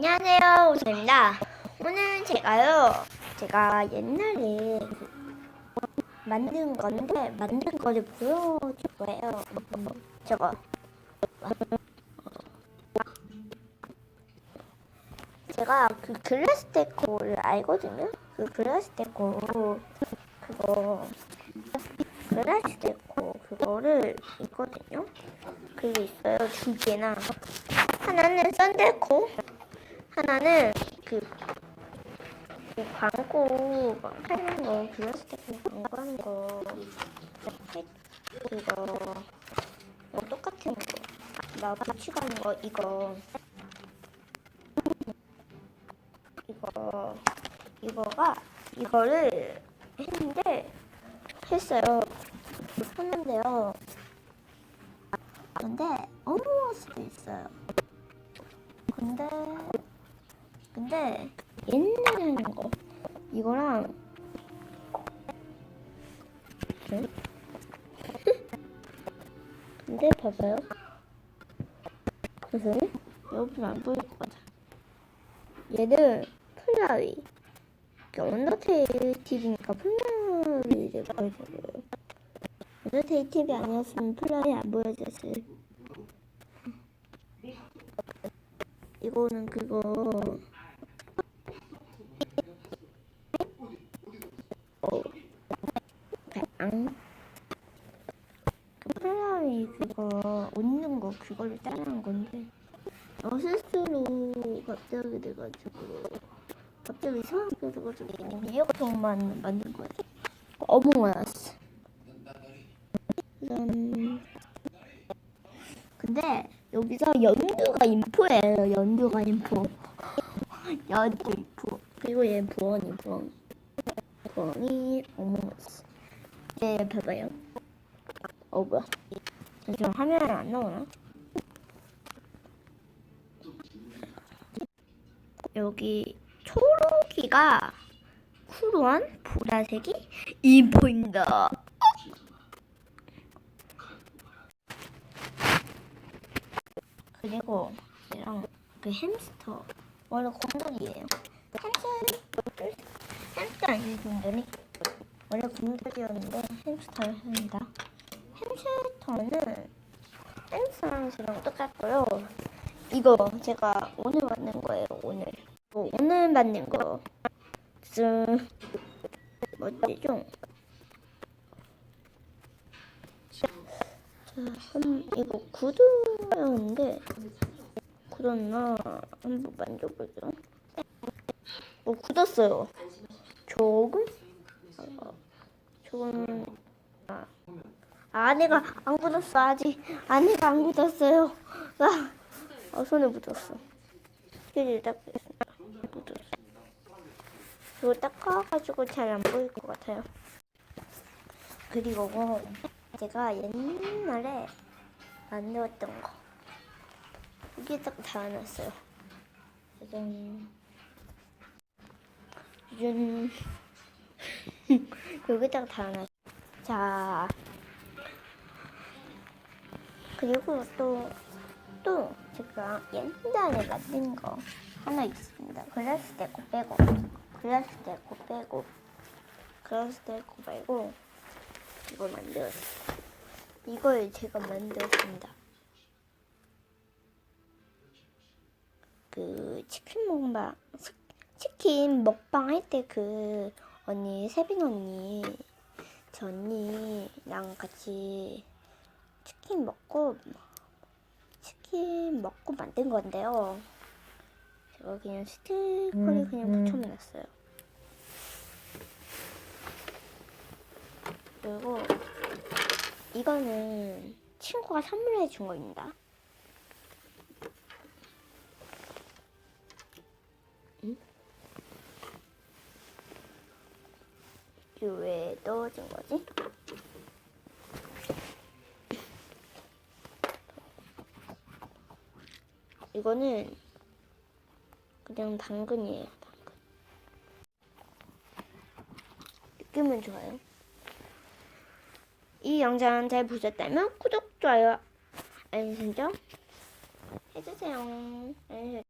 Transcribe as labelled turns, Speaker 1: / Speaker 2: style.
Speaker 1: 안녕하세요 오선입니다. 오늘 제가요 제가 옛날에 만든 건데 만든 거를 보여줄 거예요. 음, 저거. 제가 그 글라스 데코를 알거든요? 그 글라스 데코 그거 글라스 데코 그거를 있거든요? 그게 있어요 두 개나. 하나는 썬데코 하나는 그, 그 광고 막 하는 거 글라스 데코 광고 하는 거 해- 그거 뭐 똑같은 거나 붙이가는 거 이거. 이거 이거가 이거를 했는데 했어요. 했는데요. 근데 어려울 수도 있어요. 근데 근데 옛날에 하는 거 이거랑 네? 근데 봐봐요? 그래서 여러분 안 보일 것 같아. 얘는 플라위 이게 언더테일 TV니까 플라위를 보여줘요. 언더테일 TV 아니었으면 플라위 안 보여줬을. 이거는 그거 그 플라위 그거 웃는 거 그거를 따라한 건데 어 스스로 갑자기 돼가지고 갑자기 이상하게 돼가지고 이어폰만 만든 거예요 어몽어스 음, 근데 여기서 연두가 인포예요. 연두가 인포. 연두 인포. 그리고 얘 부원이 부원. 부원이 어머스. 얘 봐봐요. 어 뭐야? 잠시만 화면에 안 나오나? 여기 초록이가 쿨한 보라색이 인포입니다. 그리고 얘랑 그 햄스터 원래 곰돌이에요. 햄스터 햄스터 아니지 곰돌이? 원래 곰돌이였는데 햄스터를 합니다. 햄스터는 햄스터랑 똑같고요. 이거 제가 오늘 만든 거예요. 오늘 뭐 오늘 만든 거. 좀 뭐지죠? 자, 한, 이거 구두였는데 굳었나 한번 만져보죠. 어 굳었어요. 조금? 어, 조금 아, 안에가 안 굳었어 아직 안에가 안 굳었어요. 아, 어, 손에 묻었어. 닦겠습니다. 묻었어. 이거 닦아가지고 잘 안 보일 것 같아요. 그리고 제가 옛날에 만들었던 거 여기에 딱 달아놨어요. 짜잔. 짜잔. 여기 딱 달아놨어요. 자. 그리고 또, 또 제가 옛날에 만든 거 하나 있습니다. 글라스 데코 빼고. 글라스 데코 빼고. 글라스 데코 빼고. 이걸 만들었어요. 이걸 제가 만들었습니다. 그 치킨 먹방 치킨 먹방 할 때 그 언니 세빈 언니 저 언니랑 같이 치킨 먹고 치킨 먹고 만든 건데요. 제가 그냥 스티커를 그냥 붙여놨어요. 그리고 이거는 친구가 선물해 준 거입니다. 응? 이게 왜 떨어진 거지? 이거는 그냥 당근이에요. 당근. 느낌은 좋아요. 이 영상 잘 보셨다면 구독, 좋아요, 알림 설정 해주세요. 알림 설정.